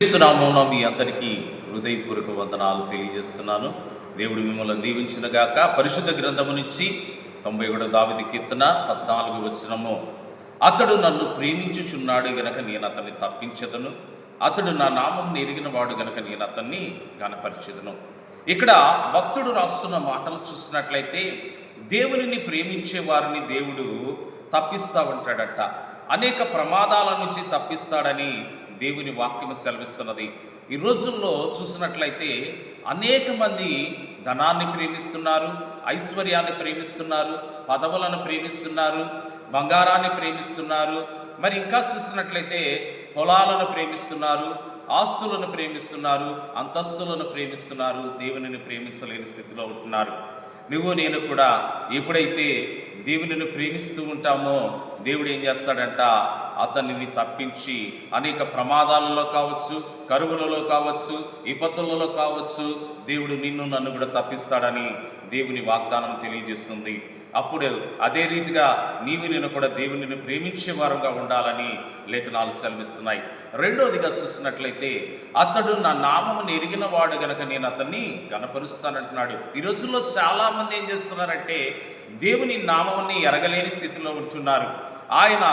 క్రీస్తునామంలో మీ అందరికీ హృదయపూర్వక వందనాలు తెలియజేస్తున్నాను. దేవుడు మిమ్మల్ని దీవించినగాక పరిశుద్ధ గ్రంథము నుంచి తొంభై ఒకటో దావిది కీర్తన పద్నాలుగు వచనము. అతడు నన్ను ప్రేమించుచున్నాడు గనక నేను అతన్ని తప్పించదను. అతడు నా నామం ఎరిగిన వాడు గనక నేను అతన్ని గనపరిచెదను ఇక్కడ భక్తుడు రాస్తున్న మాటలు చూసినట్లయితే దేవునిని ప్రేమించే వారిని దేవుడు తప్పిస్తా ఉంటాడట అనేక ప్రమాదాల నుంచి తప్పిస్తాడని దేవుని వాక్యం సెలవిస్తున్నది. ఈ రోజుల్లో చూసినట్లయితే అనేక మంది ధనాన్ని ప్రేమిస్తున్నారు ఐశ్వర్యాన్ని ప్రేమిస్తున్నారు పదవులను ప్రేమిస్తున్నారు బంగారాన్ని ప్రేమిస్తున్నారు. మరి ఇంకా చూసినట్లయితే పొలాలను ప్రేమిస్తున్నారు ఆస్తులను ప్రేమిస్తున్నారు అంతస్తులను ప్రేమిస్తున్నారు దేవునిని ప్రేమించలేని స్థితిలో ఉంటున్నారు. నువ్వు నేను కూడా ఎప్పుడైతే దేవునిని ప్రేమిస్తూ ఉంటామో దేవుడు ఏం చేస్తాడంట? అతనిని తప్పించి అనేక ప్రమాదాలలో కావచ్చు కరువులలో కావచ్చు విపత్తులలో కావచ్చు దేవుడు నిన్ను నన్ను కూడా తప్పిస్తాడని దేవుని వాగ్దానం తెలియజేస్తుంది. అప్పుడు అదే రీతిగా నీవు నేను కూడా దేవునిని ప్రేమించే వారంగా ఉండాలని లేఖనాలు సెలవిస్తున్నాయి. రెండోదిగా చూసినట్లయితే అతడు నా నామమును ఎరిగిన వాడు గనక నేను అతన్ని గనపరుస్తానంటున్నాడు. ఈ రోజుల్లో చాలామంది ఏం చేస్తున్నారంటే దేవుని నామాన్ని ఎరగలేని స్థితిలో ఉంటున్నారు. ఆయన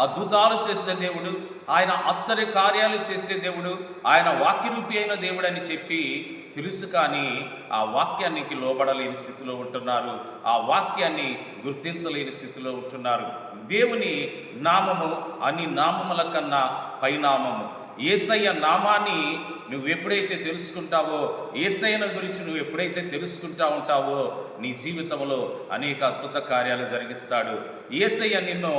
అద్భుతాలు చేసే దేవుడు ఆయన ఆశ్చర్య కార్యాలు చేసే దేవుడు ఆయన వాక్యరూపి అయిన దేవుడు అని చెప్పి తెలుసు కానీ ఆ వాక్యానికి లోబడలేని స్థితిలో ఉంటున్నారు. ఆ వాక్యాన్ని గుర్తించలేని స్థితిలో ఉంటున్నారు. దేవుని నామము అన్ని నామముల కన్నా పైనామము. ఏసయ్య నామాన్ని నువ్వు ఎప్పుడైతే తెలుసుకుంటావో ఏసైన గురించి నువ్వు ఎప్పుడైతే తెలుసుకుంటా ఉంటావో నీ జీవితంలో అనేక అద్భుత కార్యాలు జరిగిస్తాడు. ఏసయ్య నిన్ను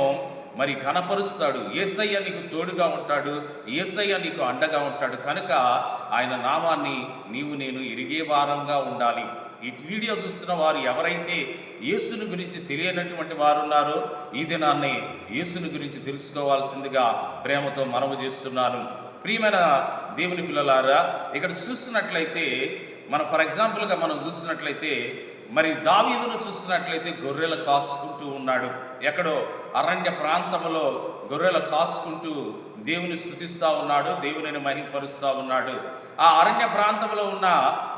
మరి ఘనపరుస్తాడు. ఏసయ్య నీకు తోడుగా ఉంటాడు. ఏసయ్య నీకు అండగా ఉంటాడు. కనుక ఆయన నామాన్ని నీవు నేను ఇరిగే వారంగా ఉండాలి. ఈ వీడియో చూస్తున్న వారు ఎవరైతే యేసుని గురించి తెలియనటువంటి వారు ఉన్నారో ఈ దినాన్ని యేసుని గురించి తెలుసుకోవాల్సిందిగా ప్రేమతో మనవి చేస్తున్నాను. ప్రియమైన దేవుని పిల్లలారా ఇక్కడ చూస్తున్నట్లయితే మన ఫర్ ఎగ్జాంపుల్గా మనం చూస్తున్నట్లయితే మరి దావీదును చూసినట్లయితే గొర్రెలు కాసుకుంటూ ఉన్నాడు. ఎక్కడో అరణ్య ప్రాంతంలో గొర్రెలు కాసుకుంటూ దేవుని స్థుతిస్తూ ఉన్నాడు దేవునిని మహింపరుస్తూ ఉన్నాడు. ఆ అరణ్య ప్రాంతంలో ఉన్న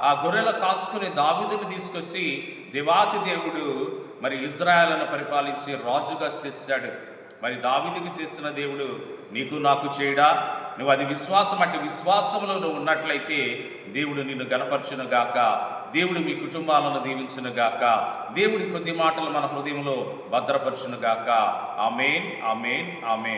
ఆ గొర్రెలు కాసుకుని దావీదుని తీసుకొచ్చి దేవాతి దేవుడు మరి ఇజ్రాయలను పరిపాలించి రాజుగా చేశాడు. మరి దావిదికి చేసిన దేవుడు నీకు నాకు చేయడా? నువ్వు అది విశ్వాసం అంటే విశ్వాసంలో నువ్వు ఉన్నట్లయితే దేవుడు నిన్ను గనపరచును గాక. దేవుడు మీ కుటుంబాలను దీవించును గాక. దేవుడి కొద్ది మాటలు మన హృదయంలో భద్రపరచును గాక. Amen amen amen.